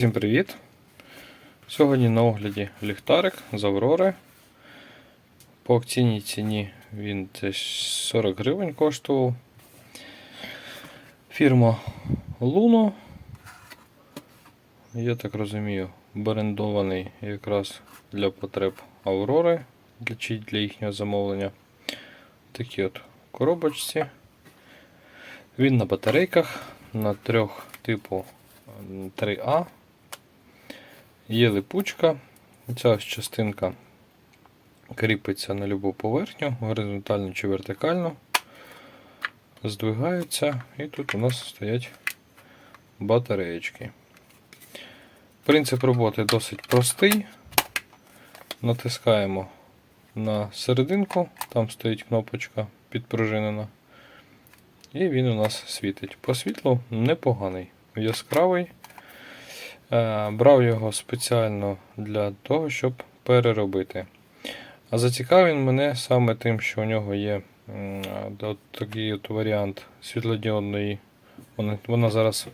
Всім привіт! Сьогодні на огляді ліхтарик з Аврори. По акційній ціні він десь 40 гривень коштував. Фірма Luno. Я так розумію, брендований якраз для потреб Аврори для, для їхнього замовлення. Такі от коробочці. Він на батарейках на трьох типу 3А. Є липучка. Ця частинка кріпиться на любу поверхню, горизонтально чи вертикально. Здвигаються, і тут у нас стоять батареєчки. Принцип роботи досить простий. Натискаємо на серединку, там стоїть кнопочка підпружинена. І він у нас світить. По світлу непоганий, яскравий. Е, Брав його спеціально для того, щоб переробити. А зацікавив він мене саме тим, що у нього є от такий от варіант світлодіодної. Вона, вона зараз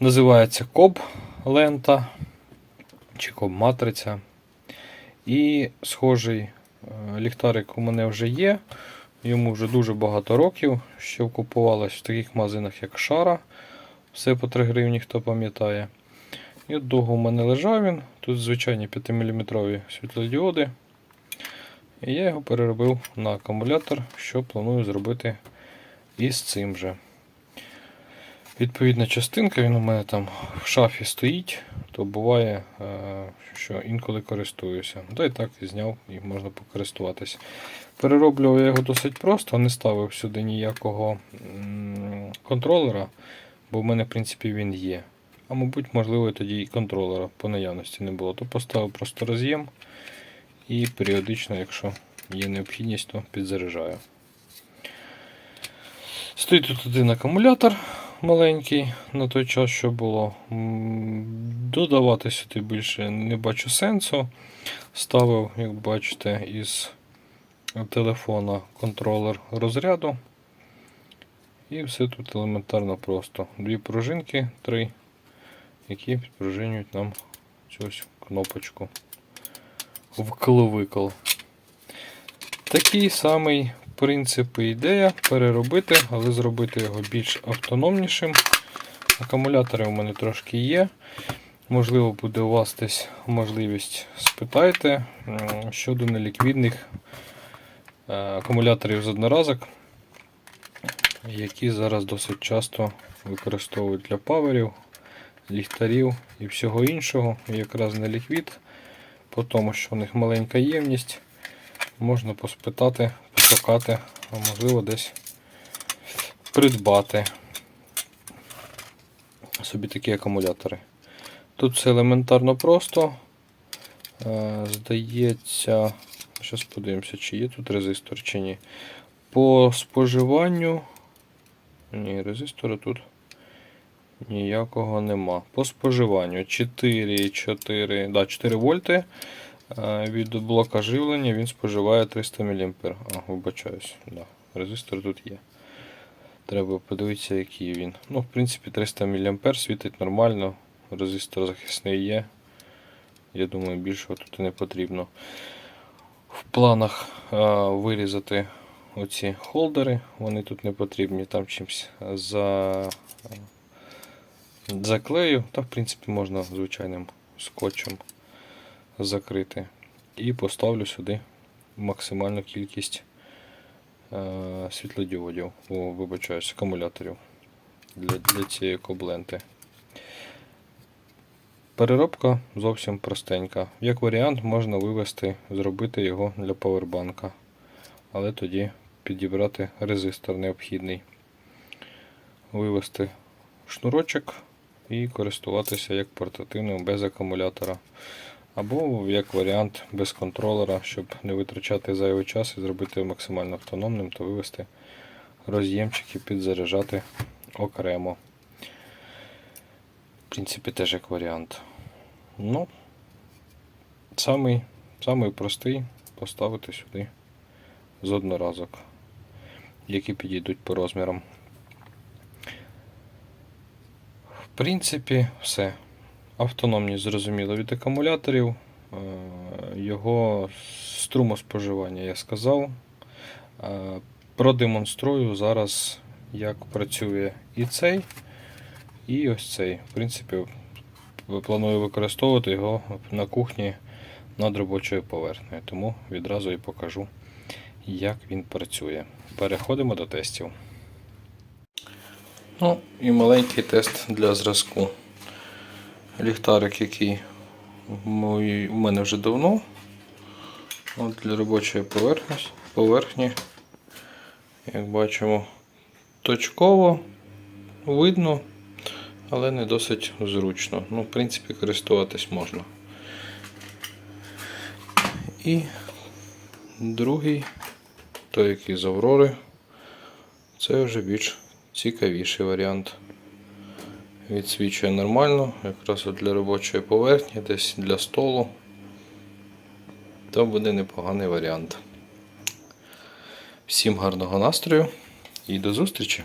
називається коб лента чи коб матриця. І схожий е, ліхтарик у мене вже є. Йому вже дуже багато років. Ще купувалось в таких магазинах, як Шара. Все по 3 гривні, хто пам'ятає. І довго в мене лежав він. Тут звичайні 5-мм світлодіоди. І я його переробив на акумулятор, що планую зробити із цим же. Відповідна частинка, він у мене там в шафі стоїть, то буває, е, що інколи користуюся. Та й так і зняв і можна покористуватись. Перероблював я його досить просто, не ставив сюди ніякого контролера, бо в мене, в принципі, він є. А мабуть, можливо, тоді і контролера по наявності не було. То поставив просто роз'єм і періодично, якщо є необхідність, то підзаряджаю. Стоїть тут один акумулятор маленький на той час, що було. Додавати сюди більше не бачу сенсу. Ставив, як бачите, із телефона контролер розряду. І все тут елементарно просто. Дві пружинки, три, які підпружинюють нам цю ось кнопочку вкл-викл. Такий самий принцип і ідея переробити, але зробити його більш автономнішим. Акумулятори у мене трошки є. Можливо, буде у вас десь можливість спитайте щодо неліквідних е, акумуляторів з одноразок, які зараз досить часто використовують для паверів, ліхтарів і всього іншого. Якраз не ліквід, по тому, що у них маленька ємність, можна поспитати, пошукати, а можливо десь придбати собі такі акумулятори. Тут все елементарно просто. Е, Здається, зараз подивимося, чи є тут резистор, чи ні. По споживанню. Ні, резистора тут ніякого нема. По споживанню 4, 4, да, 4 вольти. Е, Від блока живлення він споживає 300 мА. А, вибачаюсь, да, резистор тут є. Треба подивитися, який він. Ну, в принципі, 300 мА світить нормально. Резистор захисний є. Я думаю, більшого тут і не потрібно. В планах а, вирізати оці холдери, вони тут не потрібні, там чимось за... заклею, та в принципі можна звичайним скотчем закрити. І поставлю сюди максимальну кількість е, світлодіодів, о, вибачаюсь, акумуляторів для, для цієї кобленти. Переробка зовсім простенька. Як варіант, можна вивести, зробити його для павербанка, але тоді підібрати резистор необхідний, вивести шнурочок і користуватися як портативним без акумулятора. Або як варіант без контролера, щоб не витрачати зайвий час і зробити максимально автономним, то вивести роз'ємчик і підзаряджати окремо. В принципі, теж як варіант. Ну, самий, самий простий поставити сюди з одноразок, які підійдуть по розмірам. В принципі, все. Автономність зрозуміло від акумуляторів. Е, Його струмоспоживання я сказав. Е, Продемонструю зараз, як працює і цей, і ось цей. В принципі, планую використовувати його на кухні над робочою поверхнею, тому відразу і покажу, як він працює. Переходимо до тестів. Ну і маленький тест для зразку. Ліхтарик, який у мене вже давно. От для робочої поверхні. Як бачимо, точково видно, але не досить зручно. Ну, в принципі, користуватись можна. І другий, той, який з Аврори, це вже більш цікавіший варіант. Відсвічує нормально, якраз для робочої поверхні, десь для столу. То буде непоганий варіант. Всім гарного настрою і до зустрічі!